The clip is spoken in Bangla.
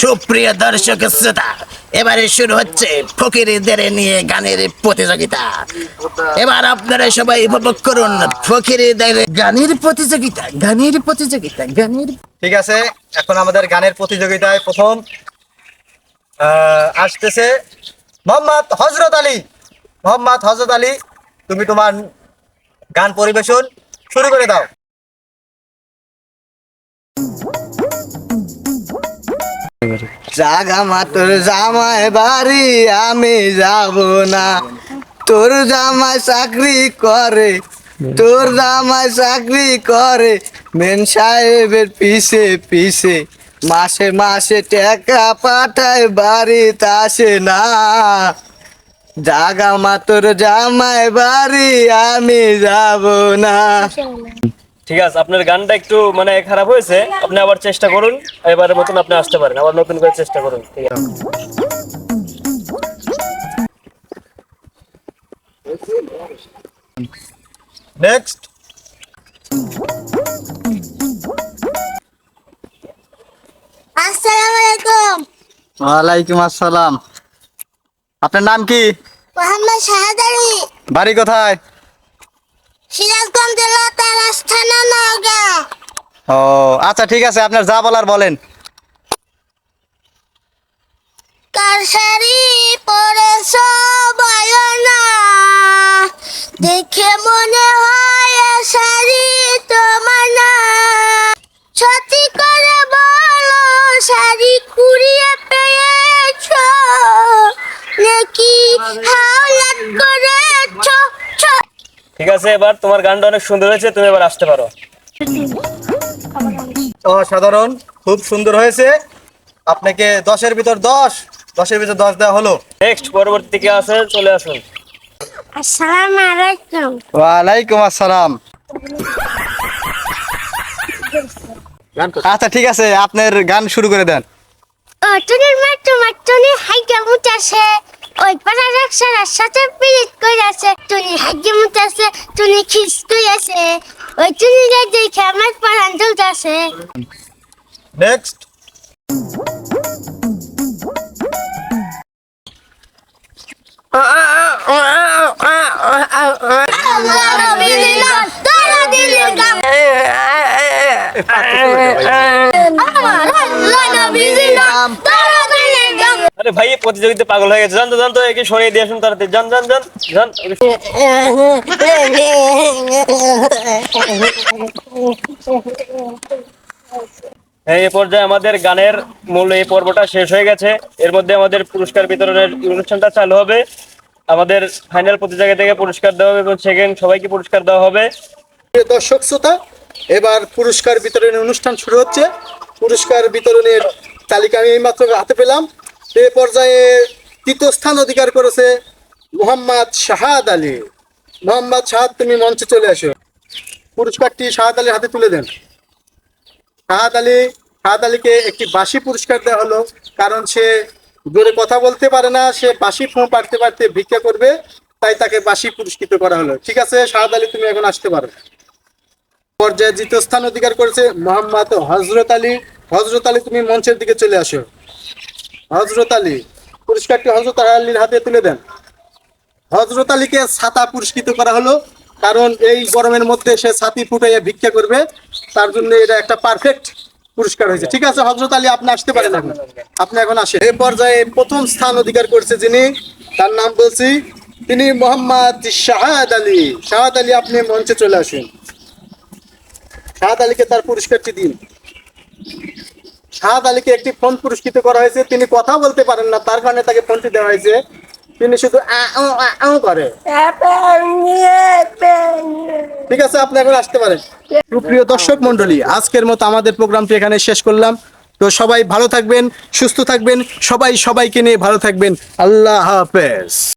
সুপ্রিয় দর্শক শ্রোতা, এবারে শুরু হচ্ছে ফকিরদের নিয়ে গানের প্রতিযোগিতা। এবার আপনারা সবাই উপভোগ করুন ফকিরদের গানের প্রতিযোগিতা গানের প্রতিযোগিতা, গানের ঠিক আছে, এখন আমাদের গানের প্রতিযোগিতায় প্রথম আসতেছে মোহাম্মদ হজরত আলী। মোহাম্মদ হজরত আলী, তুমি তোমার গান পরিবেশন শুরু করে দাও। জাগা মাতর জামাই বাড়ি, আমি যাব না। তোর জামাই চাকরি করে, তোর জামাই চাকরি করে। মেন সাহেবের পিছে পিছে, মাসে মাসে টাকা পাঠায়, বাড়িতে আসে না। জাগা মাতর জামাই বাড়ি, আমি যাব না। ঠিক আছে আপনার গানটা একটু মানে খারাপ হয়েছে আপনি আবার চেষ্টা করুন এবারের মতন আপনি আসতে পারেন আবার নতুন করে চেষ্টা করুন ঠিক আছে। নেক্সট আসসালামু আলাইকুম। ওয়ালাইকুম আসসালাম। আপনার নাম কি? মোহাম্মদ শাহাদ আলী বাড়ি কোথায়? সিরাজগঞ্জ জেলা থানা নওগাঁ। ও আচ্ছা ঠিক আছে আপনার যা বলার বলেন। কার শাড়ি পরেছ বয়না দেখে মনে হয় শাড়ি তোমার না। সত্যি করে বলো শাড়ি কুড়িয়ে পেয়েছ। নাকি ছ- ঠিক আছে এবার তোমার গানটা অনেক সুন্দর হয়েছে তুমি এবার আসতে পারো। অসাধারণ খুব সুন্দর হয়েছে। আপনাকে দশের ভিতর দশ দশের ভিতর দশ দেওয়া হলো। নেক্সট পরবর্তী থেকে আছে চলে আসুন। আসসালামু আলাইকুম। ওয়ালাইকুম আসসালাম। আচ্ছা ঠিক আছে আপনার গান শুরু করে দেন। ও টুনির মা তোমার টুনি হাইগা মুতাছে ওই পাড়া রাক্ষসার সাথে পিরিত কইরাছে টুনি হাইগা মুতাছে টুনি খিস কইরাছে ওই টুনিটা দেখে আমার পাড়ান চলতেছে নেক্সট আরে ভাই প্রতিযোগিতা পাগল হয়ে গেছে। জানতো জানতো একে সরিয়ে দিয়ে আসুন তাড়াতাড়ি। জান জান জান জান এই পর্যায়ে আমাদের গানের মূল এই পর্বটা শেষ হয়ে গেছে। এর মধ্যে আমাদের পুরস্কার বিতরণের অনুষ্ঠানটা চালু হবে। আমাদের ফাইনাল প্রতিযোগিতা থেকে পুরস্কার দেওয়া হবে এবং সেকেন্ড সবাইকে পুরস্কার দেওয়া হবে। দর্শক, শ্রোতা, এবার পুরস্কার বিতরণের অনুষ্ঠান শুরু হচ্ছে। পুরস্কার বিতরণের তালিকা আমি এইমাত্র হাতে পেলাম। এ পর্যায়ে তৃতীয় স্থান অধিকার করেছে মোহাম্মদ শাহাদ আলী। মোহাম্মদ শাহাদ, তুমি মঞ্চে চলে আসো পুরস্কারটি শাহাদ আলীর হাতে তুলে দেন। শাহাদ আলী, শাহাদ আলীকে একটি বাসি পুরস্কার দেওয়া হলো, কারণ সে জোরে কথা বলতে পারে না, সে বাসি ফোঁ পারতে পারতে ভিক্ষা করবে, তাই তাকে বাসি পুরস্কৃত করা হলো। ঠিক আছে, শাহাদ আলী, তুমি এখন আসতে পারো। পর্যায়ে দ্বিতীয় স্থান অধিকার করেছে মোহাম্মদ হজরত আলী। হজরত আলী, তুমি মঞ্চের দিকে চলে আসো। হজরত আলী, পুরস্কারটি হজরত আলীর হাতে তুলে দেন। হজরত আলীকে ছাতা পুরস্কৃত করা হলো, কারণ এই গরমের মধ্যে সে ছাতি ফুটাইয়া ভিক্ষা করবে, তার জন্য এটা একটা পারফেক্ট পুরস্কার হয়েছে। ঠিক আছে হজরত আলী, আপনি আসতে পারেন এখন। আপনি এখন আসেন। এই পর্যায়ে প্রথম স্থান অধিকার করছে যিনি, তার নাম বলছি তিনি মোহাম্মদ শাহাদ আলী। শাহাদ আলী, আপনি মঞ্চে চলে আসুন। শাহাদ আলীকে তার পুরস্কারটি দিন। শাহাদ আলীকে একটি ফোন পুরস্কৃত করা হয়েছে। তিনি কথা বলতে পারেন না, তার কারণে তাকে ফোনটি দেওয়া হয়েছে। তিনি শুধু করে। ঠিক আছে, আপনি এখন আসতে পারেন। সুপ্রিয় দর্শক মন্ডলী আজকের মতো আমাদের প্রোগ্রামটি এখানে শেষ করলাম। তো সবাই ভালো থাকবেন, সুস্থ থাকবেন, সবাই সবাইকে নিয়ে ভালো থাকবেন। আল্লাহ হাফেজ।